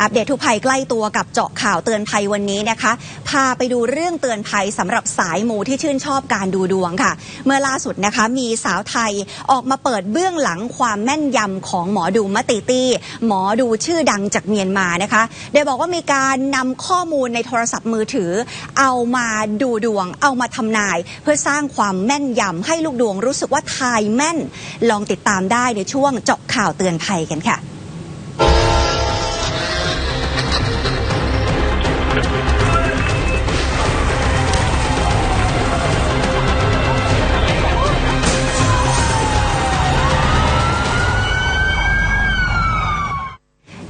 อัปเดตทุกภัยใกล้ตัวกับเจาะข่าวเตือนภัยวันนี้นะคะ พาไปดูเรื่องเตือนภัยสำหรับสายมูที่ชื่นชอบการดูดวงค่ะ เมื่อล่าสุดนะคะมีสาวไทยออกมาเปิดเบื้องหลังความแม่นยำของหมอดูมติตี้ หมอดูชื่อดังจากเมียนมานะคะโดยบอกว่ามีการนำข้อมูลในโทรศัพท์มือถือ เอามาดูดวง เอามาทำนาย เพื่อสร้างความแม่นยำให้ลูกดวงรู้สึกว่าทายแม่น ลองติดตามได้ในช่วงเจาะข่าวเตือนภัยกันค่ะ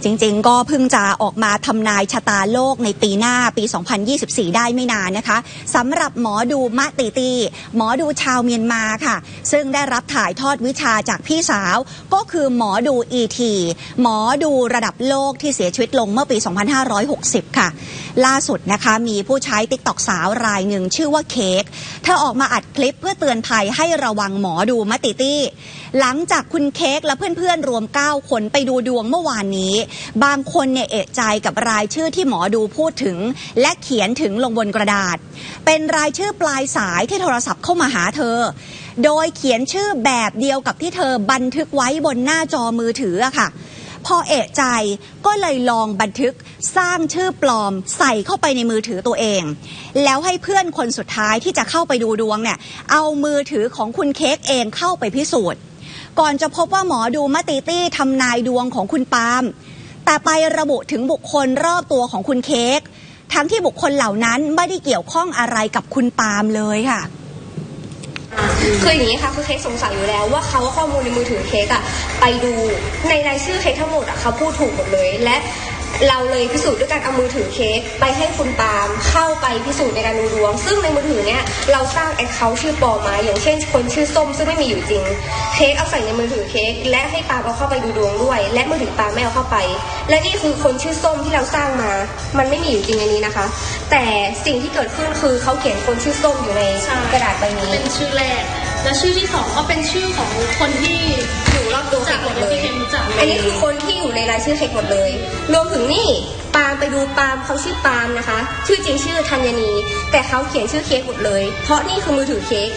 จริงๆ ก็เพิ่งจะออกมาทำนายชะตาโลกในปีหน้าปี 2024 ได้ไม่นานนะคะสำหรับหมอดูมะติตี หมอดูชาวเมียนมาค่ะ ซึ่งได้รับถ่ายทอดวิชาจากพี่สาว ก็คือหมอดูอีทีหมอดูระดับโลกที่เสียชีวิตลงเมื่อปี 2560 ค่ะ ล่าสุดนะคะมีผู้ใช้ติ๊กตอกสาวรายหนึ่งชื่อว่าเค้กเธอออกมาอัดคลิปเพื่อเตือนภัยให้ระวังหมอดูมะติตี้ หลังจากคุณเค้กและเพื่อนๆรวม 9 คนไปดูดวงเมื่อวานนี้บางคนเนี่ยเอะใจกับรายชื่อที่หมอดูพูดถึง และเขียนถึงลงบนกระดาษ เป็นรายชื่อปลายสายที่โทรศัพท์เข้ามาหาเธอ โดยเขียนชื่อแบบเดียวกับที่เธอบันทึกไว้บนหน้าจอมือถือค่ะพอเอะใจก็เลยลองบันทึกสร้างชื่อปลอมใส่เข้าไปในมือถือตัวเอง แล้วให้เพื่อนคนสุดท้ายที่จะเข้าไปดูดวงเนี่ย เอามือถือของคุณเค้กเองเข้าไปพิสูจน์ ก่อนจะพบว่าหมอดูมติตี้ทำนายดวงของคุณปาล์ม แต่ไประบุถึงบุคคลรอบตัวของคุณเค้กทั้งที่บุคคลเหล่านั้นไม่ได้เกี่ยวข้องอะไรกับคุณปาล์มเลยค่ะคืออย่างนี้ค่ะคือเค้กสงสัยอยู่แล้วว่าเขาข้อมูลในมือถือเค้กอะไปดูในรายชื่อเค้กทั้งหมดอะเขาพูดถูกหมดเลย และ เราเลยพิสูจน์ด้วยการเอามือถือเค้กไปให้คุณปาล์มเข้าไปพิสูจน์ในการดูดวง ซึ่งในมือถือเนี้ยเราสร้างแอคเคาท์ชื่อปลอมมา อย่างเช่น คนชื่อส้มซึ่งไม่มีอยู่จริง เค้กเอาใส่ในมือถือเค้กและให้ปาล์มเอาเข้าไปดูดวงด้วย และมือถือปาล์มไม่เอาเข้าไป และนี่คือคนชื่อส้มที่เราสร้างมา มันไม่มีอยู่จริงในนี้นะคะ แต่สิ่งที่เกิดขึ้นคือเขาเขียนคนชื่อส้มอยู่ในใช่กระดาษใบนี้เป็นชื่อแรก และชื่อที่สองก็เป็นชื่อของคนที่อยู่รอบตัวจากเค้กหมดเลยที่เคนรู้จักอันนี้คือคนที่ อยู่ในรายชื่อเค้กหมดเลย รวมถึงนี่ปาล์มไปดูปาล์มเขาชื่อปาล์มนะคะ ชื่อจริงชื่อธัญนี แต่เขาเขียนชื่อเค้กหมดเลย เพราะนี่คือมือถือเค้ก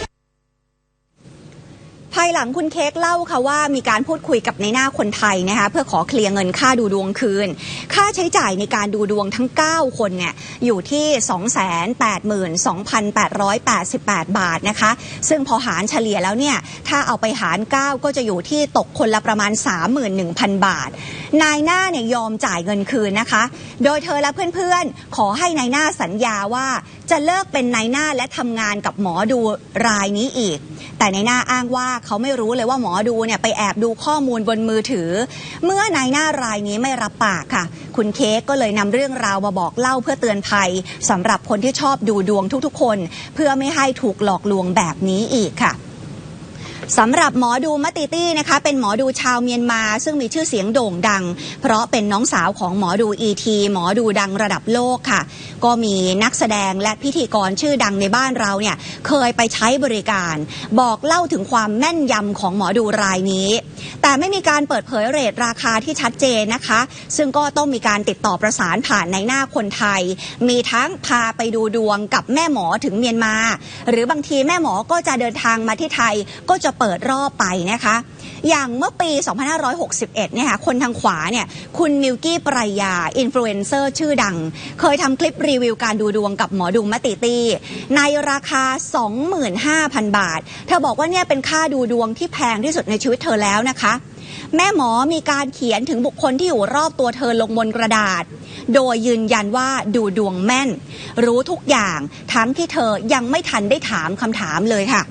ภายหลังคุณเค้กเล่าค่ะว่ามีการพูดคุยกับในหน้าคนไทยนะคะเพื่อขอเคลียร์เงินค่าดูดวงคืน ค่าใช้จ่ายในการดูดวงทั้ง 9 คนเนี่ยอยู่ที่ 282,888 บาทนะคะ ซึ่งพอหารเฉลี่ยแล้วเนี่ยถ้าเอาไปหาร 9 ก็จะอยู่ที่ตกคนละประมาณ 31,000 บาท นายหน้าเนี่ยยอมจ่ายเงินคืนนะคะ โดยเธอและเพื่อนๆ ขอให้นายหน้าสัญญาว่าจะเลิกเป็นนายหน้าและทำงานกับหมอดูรายนี้อีก แต่นายหน้าอ้างว่าเขาไม่รู้เลยว่าหมอดูเนี่ยไปแอบดูข้อมูลบนมือถือ เมื่อนายหน้ารายนี้ไม่รับปากค่ะ คุณเค้กก็เลยนำเรื่องราวมาบอกเล่าเพื่อเตือนภัยสำหรับคนที่ชอบดูดวงทุกๆ คน เพื่อไม่ให้ถูกหลอกลวงแบบนี้อีกค่ะ สำหรับหมอดูมติตี้นะคะ เป็นหมอดูชาวเมียนมา ซึ่งมีชื่อเสียงโด่งดัง เพราะเป็นน้องสาวของหมอดูอีทีหมอดูดังระดับโลกค่ะ ก็มีนักแสดงและพิธีกรชื่อดังในบ้านเราเนี่ยเคยไปใช้บริการ บอกเล่าถึงความแม่นยำของหมอดูรายนี้ แต่ไม่มีการเปิดเผยเรทราคาที่ชัดเจนนะคะ ซึ่งก็ต้องมีการติดต่อประสานผ่านในหน้าคนไทย มีทั้งพาไปดูดวงกับแม่หมอถึงเมียนมา หรือบางทีแม่หมอก็จะเดินทางมาที่ไทยก็จะเปิดรอบไปนะคะ อย่างเมื่อปี 2561 เนี่ยค่ะ คนทางขวาเนี่ย คุณมิลกี้ปรายา อินฟลูเอนเซอร์ชื่อดัง เคยทำคลิปรีวิวการดูดวงกับหมอดูมติตีในราคา 25,000 บาท เธอบอกว่าเนี่ยเป็นค่าดูดวงที่แพงที่สุดในชีวิตเธอแล้วนะคะแม่หมอมีการเขียนถึงบุคคลที่อยู่รอบตัวเธอลงบนกระดาษ โดยยืนยันว่าดูดวงแม่น รู้ทุกอย่าง ทั้งที่เธอยังไม่ทันได้ถามคำถามเลยค่ะ